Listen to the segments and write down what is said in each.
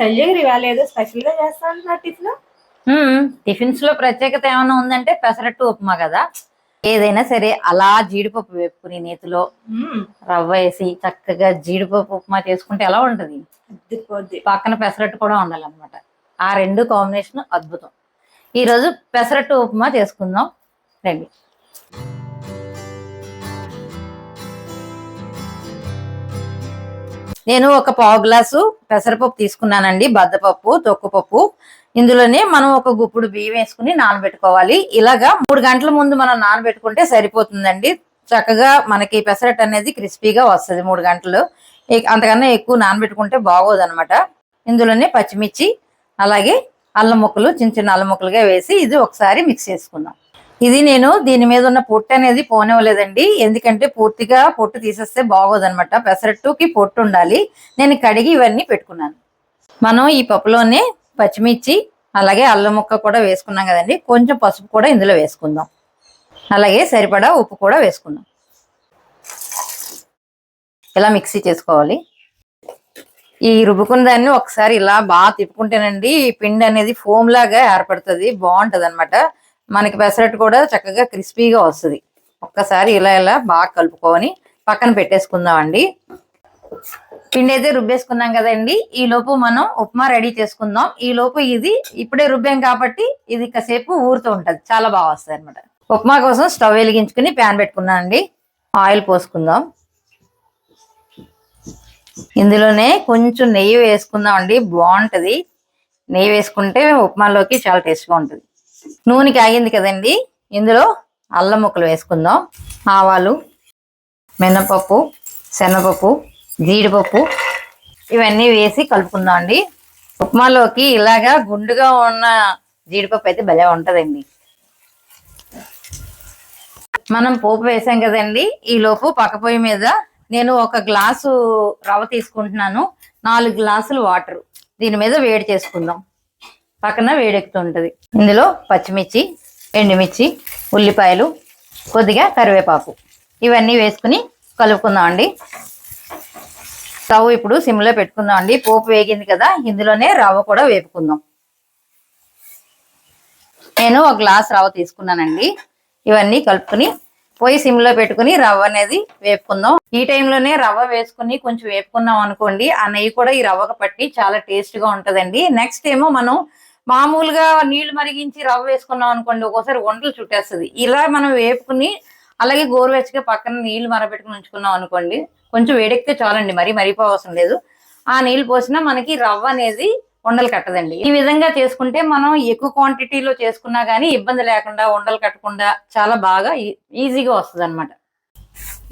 ఇవాళ ఏదో స్పెషల్గా చేస్తాను టిఫిన్. టిఫిన్స్లో ప్రత్యేకత ఏమైనా ఉందంటే పెసరట్టు ఉప్మా కదా. ఏదైనా సరే అలా జీడిపప్పు వేపుకుని నేతిలో రవ్వ వేసి చక్కగా జీడిపప్పు ఉప్మా చేసుకుంటే ఎలా ఉంటది? పక్కన పెసరట్టు కూడా ఉండాలన్నమాట. ఆ రెండు కాంబినేషన్ అద్భుతం. ఈ రోజు పెసరట్టు ఉప్మా చేసుకుందాం. రండి. నేను ఒక పావు గ్లాసు పెసరపప్పు తీసుకున్నానండి బద్దపప్పు తొక్కుపప్పు. ఇందులోనే మనం ఒక గుప్పుడు బియ్యం వేసుకుని నానబెట్టుకోవాలి. ఇలాగా మూడు గంటల ముందు మనం నానబెట్టుకుంటే సరిపోతుందండి. చక్కగా మనకి పెసరట్టు అనేది క్రిస్పీగా వస్తుంది మూడు గంటలు. అంతకన్నా ఎక్కువ నానబెట్టుకుంటే బాగోదు అనమాట ఇందులోనే పచ్చిమిర్చి అలాగే అల్లం ముక్కలు చిన్న చిన్న అల్లం ముక్కలుగా వేసి ఇది ఒకసారి మిక్స్ చేసుకుందాం. ఇది నేను దీని మీద ఉన్న పొట్టు అనేది పోనివ్వలేదండి. ఎందుకంటే పూర్తిగా పొట్టు తీసేస్తే బాగోదనమాట పెసరట్టుకి పొట్టు ఉండాలి. నేను కడిగి ఇవన్నీ పెట్టుకున్నాను. మనం ఈ పప్పులోనే పచ్చిమిర్చి అలాగే అల్లం ముక్క కూడా వేసుకున్నాం కదండి. కొంచెం పసుపు కూడా ఇందులో వేసుకుందాం. అలాగే సరిపడా ఉప్పు కూడా వేసుకుందాం. ఇలా మిక్సీ చేసుకోవాలి. ఈ రుబ్బుకున్న దాన్ని ఒకసారి ఇలా బాగా తిప్పుకుంటేనండి ఈ పిండి అనేది ఫోమ్ లాగా ఏర్పడుతుంది. బాగుంటుంది అనమాట మనకి పెసరట్టు కూడా చక్కగా క్రిస్పీగా వస్తుంది. ఒక్కసారి ఇలా ఇలా బాగా కలుపుకొని పక్కన పెట్టేసుకుందామండి. పిండి అయితే రుబ్బేసుకున్నాం కదండి. ఈ లోపు మనం ఉప్మా రెడీ చేసుకుందాం. ఈ లోపు ఇది ఇప్పుడే రుబ్బాం కాబట్టి ఇది కాసేపు ఊరుతూ ఉంటుంది. చాలా బాగా వస్తుంది అనమాట ఉప్మా కోసం స్టవ్ వెలిగించుకుని ప్యాన్ పెట్టుకున్నానండి ఆయిల్ పోసుకుందాం. ఇందులోనే కొంచెం నెయ్యి వేసుకుందాం అండి. బాగుంటది. నెయ్యి వేసుకుంటే ఉప్మాలోకి చాలా టేస్ట్గా ఉంటుంది. నూనె కాగింది కదండి. ఇందులో అల్లం ముక్కలు వేసుకుందాం. ఆవాలు మినపప్పు శనగపప్పు జీడిపప్పు ఇవన్నీ వేసి కలుపుకుందాం అండి. ఉప్మాలోకి ఇలాగా గుండుగా ఉన్న జీడిపప్పు అయితే భలే ఉంటుందండి. మనం పోపు వేసాం కదండి. ఈ లోపు పక్క పొయ్యి మీద నేను ఒక గ్లాసు రవ్వ తీసుకుంటున్నాను. నాలుగు గ్లాసులు వాటర్. దీని మీద వేడి చేసుకుందాం. పక్కన వేడెక్కుతుంటుంది ఇందులో పచ్చిమిర్చి ఎండుమిర్చి ఉల్లిపాయలు కొద్దిగా కరివేపాకు. ఇవన్నీ వేసుకుని కలుపుకుందాం అండి. స్టవ్ ఇప్పుడు సిమ్లో పెట్టుకుందాం అండి. పోపు వేగింది కదా ఇందులోనే రవ్వ కూడా వేపుకుందాం. నేను ఒక గ్లాస్ రవ్వ తీసుకున్నానండి. ఇవన్నీ కలుపుకుని పొయ్యి సిమ్లో పెట్టుకుని రవ్వ అనేది వేపుకుందాం. ఈ టైంలోనే రవ్వ వేసుకుని కొంచెం వేపుకున్నాం అనుకోండి ఆ నెయ్యి కూడా ఈ రవ్వకు పట్టి చాలా టేస్ట్గా ఉంటుందండి. నెక్స్ట్ ఏమో మనం మామూలుగా నీళ్ళు మరిగించి రవ్వ వేసుకున్నాం అనుకోండి ఒక్కోసారి వంటలు చుట్టేస్తుంది. ఇలా మనం వేపుకుని అలాగే గోరువెచ్చగా పక్కన నీళ్ళు మరబెట్టుకుని ఉంచుకున్నాం అనుకోండి కొంచెం వేడెక్కితే చాలండి మరీ మరిపోవసం లేదు. ఆ నీళ్ళు పోసినా మనకి రవ్వ అనేది ఉండలు కట్టదండి. ఈ విధంగా చేసుకుంటే మనం ఎక్కువ క్వాంటిటీలో చేసుకున్నా కానీ ఇబ్బంది లేకుండా ఉండలు కట్టకుండా చాలా బాగా ఈ- ఈజీగా వస్తుంది అనమాట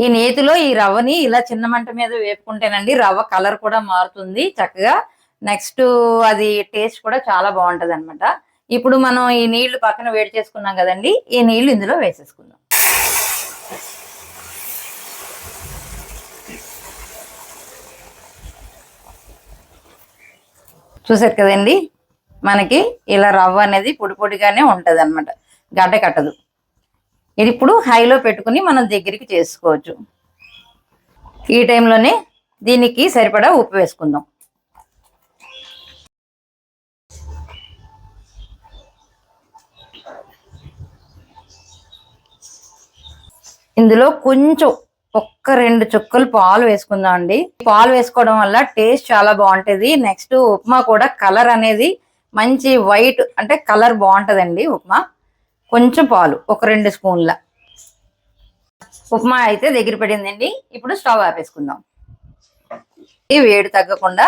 ఈ నేతిలో ఈ రవ్వని ఇలా చిన్న మంట మీద వేపుకుంటేనండి రవ్వ కలర్ కూడా మారుతుంది చక్కగా నెక్స్ట్ అది టేస్ట్ కూడా చాలా బాగుంటది అనమాట ఇప్పుడు మనం ఈ నీళ్ళు పక్కన వేడి చేసుకున్నాం కదండి ఈ నీళ్ళు ఇందులో వేసేసుకుందాం. చూసారు కదండి మనకి ఇలా రవ్వ అనేది పొడి పొడిగానే ఉంటది అనమాట గడ్డ కట్టదు. ఇది ఇప్పుడు హైలో పెట్టుకుని మనం దగ్గరికి చేసుకోవచ్చు. ఈ టైంలోనే దీనికి సరిపడా ఉప్పు వేసుకుందాం. ఇందులో కొంచెం ఒక్క రెండు చుక్కలు పాలు వేసుకుందాం అండి పాలు వేసుకోవడం వల్ల టేస్ట్ చాలా బాగుంటుంది. నెక్స్ట్ ఉప్మా కూడా కలర్ అనేది మంచి వైట్ అంటే కలర్ బాగుంటదండి ఉప్మా. కొంచెం పాలు ఒక రెండు స్పూన్ల. ఉప్మా అయితే దగ్గర పడిందండి. ఇప్పుడు స్టవ్ ఆపేసుకుందాం. ఈ వేడి తగ్గకుండా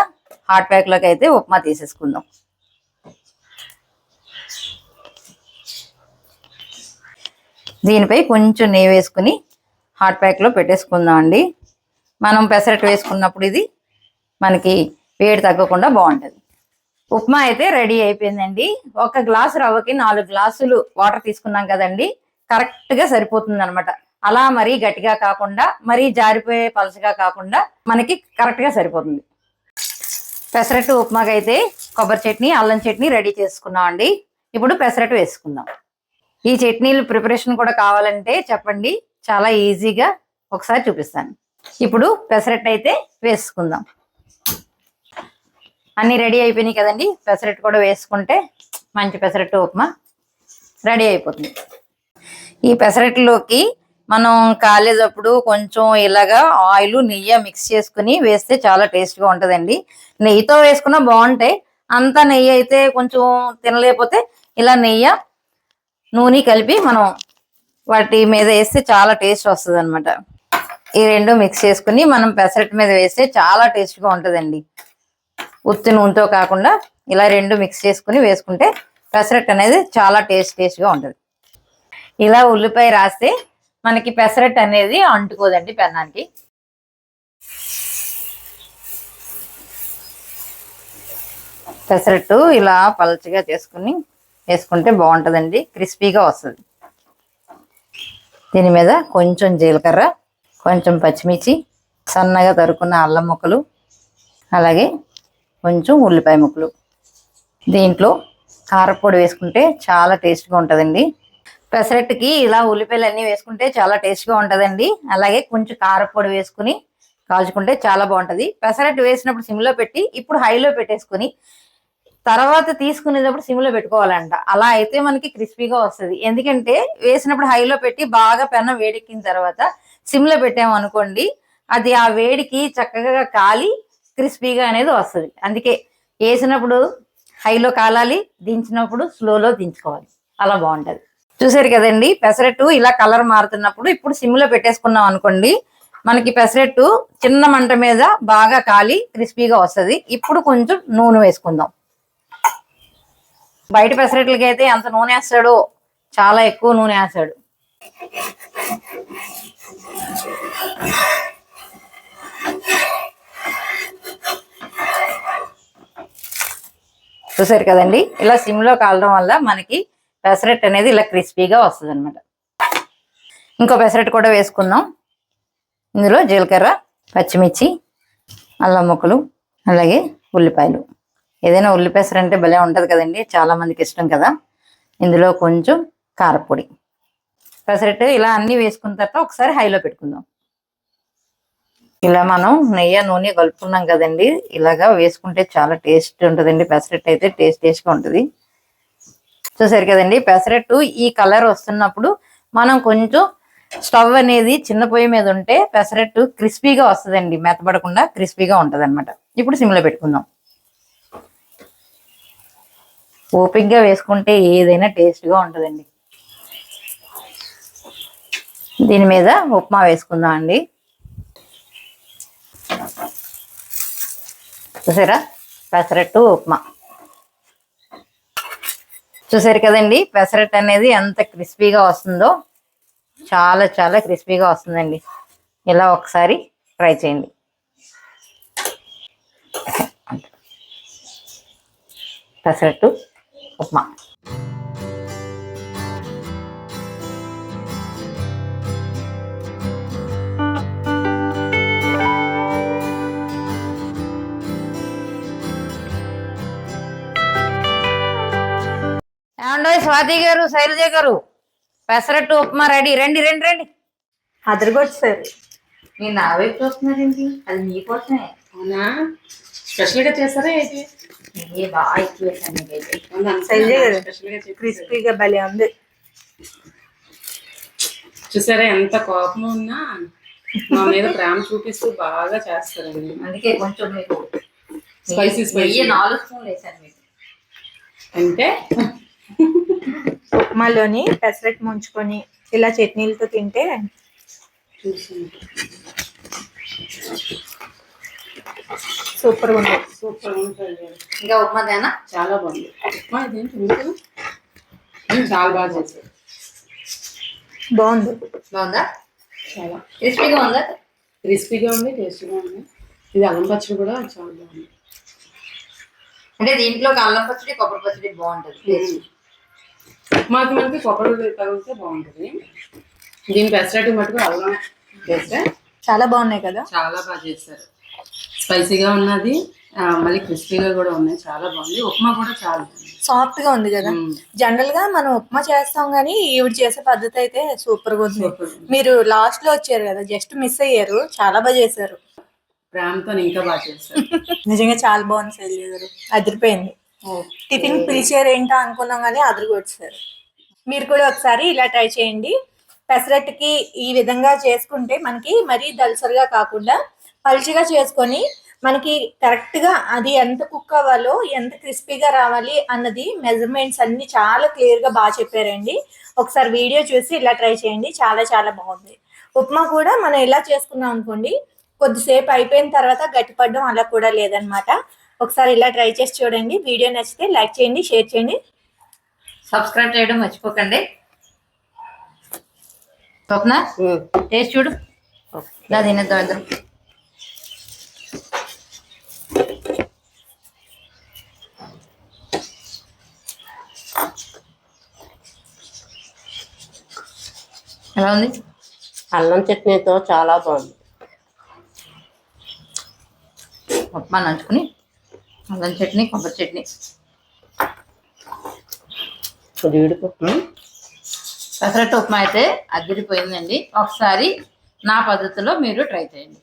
హాట్ ప్యాక్లోకి అయితే ఉప్మా తీసేసుకుందాం. దీనిపై కొంచెం నెయ్యి వేసుకుని హాట్ ప్యాక్లో పెట్టేసుకుందాం అండి. మనం పెసరట్టు వేసుకున్నప్పుడు ఇది మనకి వేడి తగ్గకుండా బాగుంటుంది. ఉప్మా అయితే రెడీ అయిపోయిందండి. ఒక గ్లాసు రవ్వకి నాలుగు గ్లాసులు వాటర్ తీసుకున్నాం కదండి. కరెక్ట్గా సరిపోతుంది అనమాట అలా మరీ గట్టిగా కాకుండా మరీ జారిపోయే పలసగా కాకుండా మనకి కరెక్ట్గా సరిపోతుంది. పెసరట్టు ఉప్మాకి అయితే కొబ్బరి చట్నీ అల్లం చట్నీ రెడీ చేసుకున్నాం అండి. ఇప్పుడు పెసరట్టు వేసుకుందాం. ఈ చట్నీలు ప్రిపరేషన్ కూడా కావాలంటే చెప్పండి. చాలా ఈజీగా ఒకసారి చూపిస్తాను. ఇప్పుడు పెసరట్టు అయితే వేసుకుందాం. అన్ని రెడీ అయిపోయినాయి కదండి. పెసరట్టు కూడా వేసుకుంటే మంచి పెసరట్టు ఉప్మా రెడీ అయిపోతుంది. ఈ పెసరట్టులోకి మనం కాలేజప్పుడు కొంచెం ఇలాగా ఆయిల్ నెయ్యి మిక్స్ చేసుకుని వేస్తే చాలా టేస్ట్గా ఉంటుందండి. నెయ్యితో వేసుకున్నా బాగుంటాయి. అంతా నెయ్యి అయితే కొంచెం తినలేకపోతే ఇలా నెయ్యి నూనె కలిపి మనం వాటి మీద వేస్తే చాలా టేస్ట్ వస్తుంది అనమాట ఈ రెండు మిక్స్ చేసుకుని మనం పెసరట్టు మీద వేస్తే చాలా టేస్ట్గా ఉంటుందండి. ఉత్తి నూనెతో కాకుండా ఇలా రెండు మిక్స్ చేసుకుని వేసుకుంటే పెసరట్టు అనేది చాలా టేస్ట్ టేస్ట్గా ఉంటుంది. ఇలా ఉల్లిపాయ రాస్తే మనకి పెసరట్టు అనేది అంటుకోదండి పెన్నానికి. పెసరట్టు ఇలా పలచగా చేసుకుని వేసుకుంటే బాగుంటుందండి. క్రిస్పీగా వస్తుంది. దీని మీద కొంచెం జీలకర్ర కొంచెం పచ్చిమిర్చి సన్నగా తరుకున్న అల్లం ముక్కలు అలాగే కొంచెం ఉల్లిపాయ ముక్కలు. దీంట్లో కారపొడి వేసుకుంటే చాలా టేస్ట్గా ఉంటుందండి. పెసరట్టుకి ఇలా ఉల్లిపాయలు అన్నీ వేసుకుంటే చాలా టేస్ట్గా ఉంటుందండి. అలాగే కొంచెం కారపొడి వేసుకుని కాల్చుకుంటే చాలా బాగుంటుంది. పెసరట్టు వేసినప్పుడు సిమ్లో పెట్టి ఇప్పుడు హైలో పెట్టేసుకుని తర్వాత తీసుకునేటప్పుడు సిమ్లో పెట్టుకోవాలంట. అలా అయితే మనకి క్రిస్పీగా వస్తుంది. ఎందుకంటే వేసినప్పుడు హైలో పెట్టి బాగా పెనం వేడెక్కిన తర్వాత సిమ్లో పెట్టాము అనుకోండి అది ఆ వేడికి చక్కగా కాలి క్రిస్పీగా అనేది వస్తుంది. అందుకే వేసినప్పుడు హైలో కాలాలి దించినప్పుడు స్లోలో దించుకోవాలి. అలా బాగుంటుంది. చూసారు కదండి పెసరట్టు ఇలా కలర్ మారుతున్నప్పుడు ఇప్పుడు సిమ్లో పెట్టేసుకున్నాం అనుకోండి మనకి పెసరట్టు చిన్న మంట మీద బాగా కాలి క్రిస్పీగా వస్తుంది. ఇప్పుడు కొంచెం నూనె వేసుకుందాం. బయట పెసరట్లకి అయితే ఎంత నూనె వేస్తాడో చాలా ఎక్కువ నూనె వేస్తాడు. చూసారు కదండి? ఇలా సిమ్లో కాలడం వల్ల మనకి పెసరట్టు అనేది ఇలా క్రిస్పీగా వస్తుంది అనమాట ఇంకో పెసరట్టు కూడా వేసుకుందాం. ఇందులో జీలకర్ర పచ్చిమిర్చి అల్లం ముక్కలు అలాగే ఉల్లిపాయలు. ఏదైనా ఉల్లి అంటే భలే ఉంటుంది కదండి చాలా మందికి ఇష్టం కదా. ఇందులో కొంచెం కారపొడి. పెసరట్టు ఇలా అన్ని వేసుకున్న తర్వాత ఒకసారి హైలో పెట్టుకుందాం. ఇలా మనం నెయ్యి నూనె కలుపుకున్నాం కదండి ఇలాగా వేసుకుంటే చాలా టేస్ట్ ఉంటుందండి పెసరట్టు అయితే టేస్ట్ టేస్ట్గా ఉంటుంది. చూసారు కదండి పెసరట్టు ఈ కలర్ వస్తున్నప్పుడు మనం కొంచెం స్టవ్ అనేది చిన్న పొయ్యి మీద ఉంటే పెసరట్టు క్రిస్పీగా వస్తుందండి మెత్తబడకుండా క్రిస్పీగా ఉంటుంది ఇప్పుడు సిమ్లో పెట్టుకుందాం. ఓపిక్గా వేసుకుంటే ఏదైనా టేస్ట్గా ఉంటుందండి. దీని మీద ఉప్మా వేసుకుందాం అండి. చూసారా? పెసరట్టు ఉప్మా. చూసారు కదండి? పెసరట్టు అనేది ఎంత క్రిస్పీగా వస్తుందో చాలా చాలా క్రిస్పీగా వస్తుందండి. ఇలా ఒకసారి ట్రై చేయండి. పెసరట్టు ఉప్మా ఏమండో స్వాతి గారు శైలజ గారు పెసరట్టు ఉప్మా రెడీ. రండి రండి రండి. అదరగొచ్చారు మీరు నా వైపు చూస్తున్నారేంటి? అది మీకోసమే అవునా? స్పెషల్గా చేస్తారా ఏంటి? క్రిస్పీగా భలే ఉంది. చూసారా ఎంత కోపం ఉన్నా మా మీద ప్రేమ చూపిస్తూ బాగా చేస్తారండి. అందుకే కొంచెం మీకు Spicy, spicy. నెయ్యి నాలుగు స్పూన్లు వేసాను మీకు అంటే? ఉప్మాలోని పెసరట్టు ముంచుకొని ఇలా చట్నీలతో తింటే సూపర్ ఉంది. సూపర్ ఉంటుంది ఇంకా ఉప్మా తేనా చాలా బాగుంది. ఉప్మా ఇదేంటి? చాలా బాగా చేశారు బాగుంది. బాగుందా? చాలా. క్రిస్పీగా ఉందా? క్రిస్పీగా ఉంది టేస్టీగా ఉంది. ఇది అల్లం పచ్చడి కూడా చాలా బాగుంది. అంటే దీంట్లో అల్లం పచ్చడి కొబ్బరి పచ్చడి బాగుంటది. మాకు మనకి కొబ్బరి తగిలితే బాగుంటుంది. దీని పెసరట్టు మటుకు అల్లం వేస్తే చాలా బాగున్నాయి కదా? చాలా బాగా చేశారు. స్పైసీగా ఉన్నది. మళ్ళీ క్రిస్పీగా కూడా ఉన్నాయి. చాలా బాగుంది. ఉప్మా కూడా చాలా సాఫ్ట్గా ఉంది కదా. జనరల్గా మనం ఉప్మా చేస్తాం గానీ ఈవిడ చేసే పద్ధతి అయితే సూపర్గా ఉంది ఉంది. మీరు లాస్ట్లో వచ్చారు కదా జస్ట్ మిస్ అయ్యారు. చాలా బాగా చేశారు. ప్రేమతో ఇంకా బాగా చేస్తారు నిజంగా చాలా బాగుంది శైలి గారు. అదిరిపోయింది. టిఫిన్ పిలిచారు ఏంటో అనుకున్నాం కానీ అదిరి కొట్టారు మీరు కూడా ఒకసారి ఇలా ట్రై చేయండి. పెసరట్టుకి ఈ విధంగా చేసుకుంటే మనకి మరీ దలసరిగా కాకుండా పల్చిగా చేసుకొని మనకి కరెక్ట్గా అది ఎంత కుక్ అవ్వాలో ఎంత క్రిస్పీగా రావాలి అన్నది మెజర్మెంట్స్ అన్ని చాలా క్లియర్గా బాగా చెప్పారండి. ఒకసారి వీడియో చూసి ఇలా ట్రై చేయండి చాలా చాలా బాగుంది. ఉప్మా కూడా మనం ఇలా చేసుకున్నాం అనుకోండి కొద్దిసేపు అయిపోయిన తర్వాత గట్టిపడడం అలా కూడా లేదనమాట ఒకసారి ఇలా ట్రై చేసి చూడండి. వీడియో నచ్చితే లైక్ చేయండి షేర్ చేయండి. సబ్స్క్రైబ్ చేయడం మర్చిపోకండి. స్వప్న టేస్ట్ చూడు. తినేద్దాం ఇద్దరం ఎలా ఉంది? అల్లం చట్నీతో చాలా బాగుంది. ఉప్మా నంచుకుని అల్లం చట్నీ కొబ్బరి చట్నీ. పెసరట్టు ఉప్మా అయితే అదిరిపోయిందండి. ఒకసారి నా పద్ధతిలో మీరు ట్రై చేయండి.